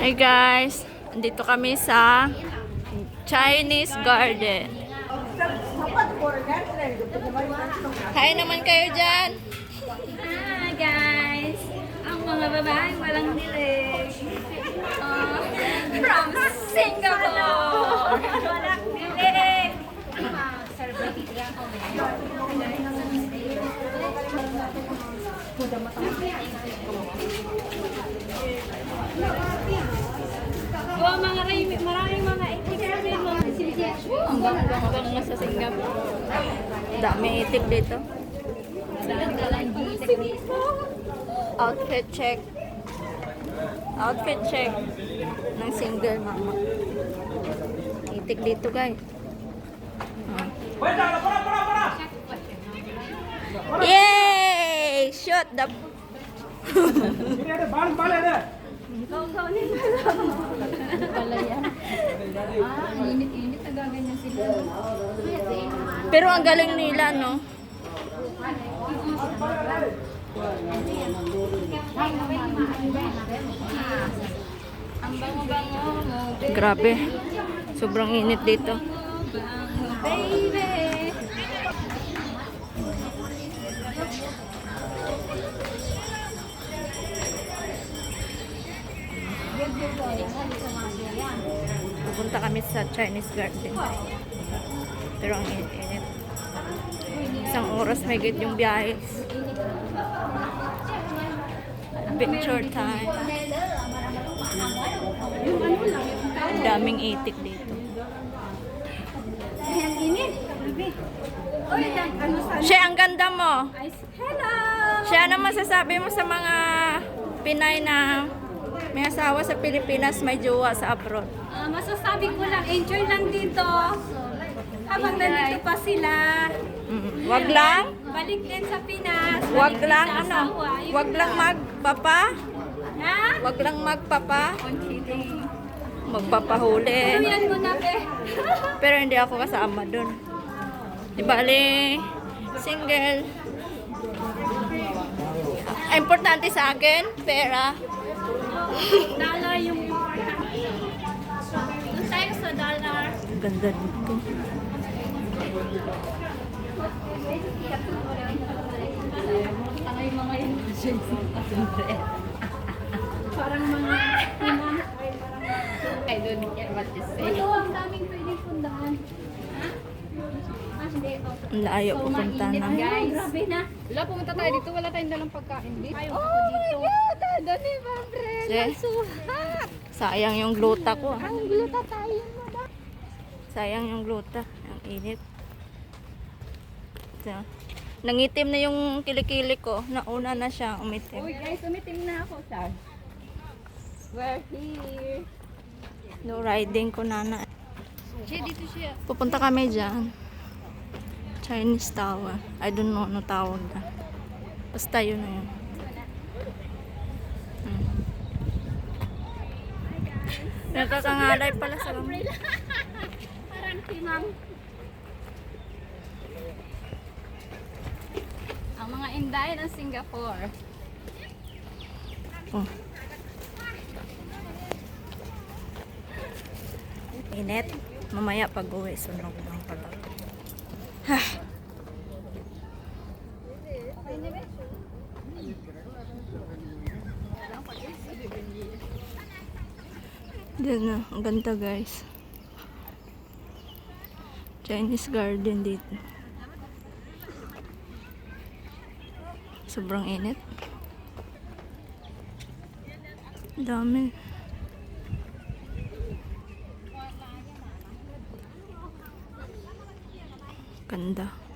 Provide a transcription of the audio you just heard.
Hey guys, andito kami sa Chinese Garden. Hi naman kayo dyan. Hi guys! Ang mga babae walang dilig. Ah, from Singapore! Walang dilig! Oh, mga ray, maraming mga itik rin mga Oh, ang bang-bang na sa Singapore. Dami itik dito. Outfit check. Outfit check ng single mama. Itik dito guys. Ah. Yay! Shot the. Pero ang galing nila, no? Grabe. Sobrang init dito. Pupunta kami sa Chinese garden. Pero ang init-init. Isang oras may git yung biyahe. Picture time. Ang daming itik dito. Ang init. Ano. Siya, ang ganda mo. Hello! Siya, ano masasabi mo sa mga Pinay na may asawa sa Pilipinas, may jowa sa abroad? Ah, masasabi ko lang, enjoy lang dito. Habang nandito pa sila. Mm, Wag lang. Balik din sa Pinas. Wag balik din lang ano. Wag lang magpapa. Ha? Wag lang magpapa. Magpapahuli. Tuyan mo na. Pero hindi ako kasama dun. Di bali, single. Importante sa akin, pera. Dollar yung. Doon tayo sa dollar. Ganda dito. Tanga yung mga yun. Parang mga. I don't care what you say. Ito, ang daming pwedeng pundahan. Ha? Ah, hindi. Okay. Ang layo So, pupunta na. guys. Grabe na. Wala, pumunta tayo dito. Wala tayong dalang pagkain. Ayaw ako dito. God! Ano yung Mabren? Che, Suhat! sayang yung gluta ko. ah. Ang gluta tayo mo na. Sayang yung gluta. Ang init. So, nangitim na yung kilikili ko. Nauna na siya umitim. Uy guys, umitim na ako, Sar. We're here. No riding ko dito siya. Pupunta kami dyan. Chinese Tower. I don't know ano tawag na. Basta yun na yun. Hmm. Nakakangalay pala sa lamay. Parang himang. Ang mga inday ng Singapore. Oh. Init. Mamaya pag uwi, sunog lang pala. Ha. Diyan na, ang ganda guys. Chinese garden dito. Sobrang init. Dami. 真的。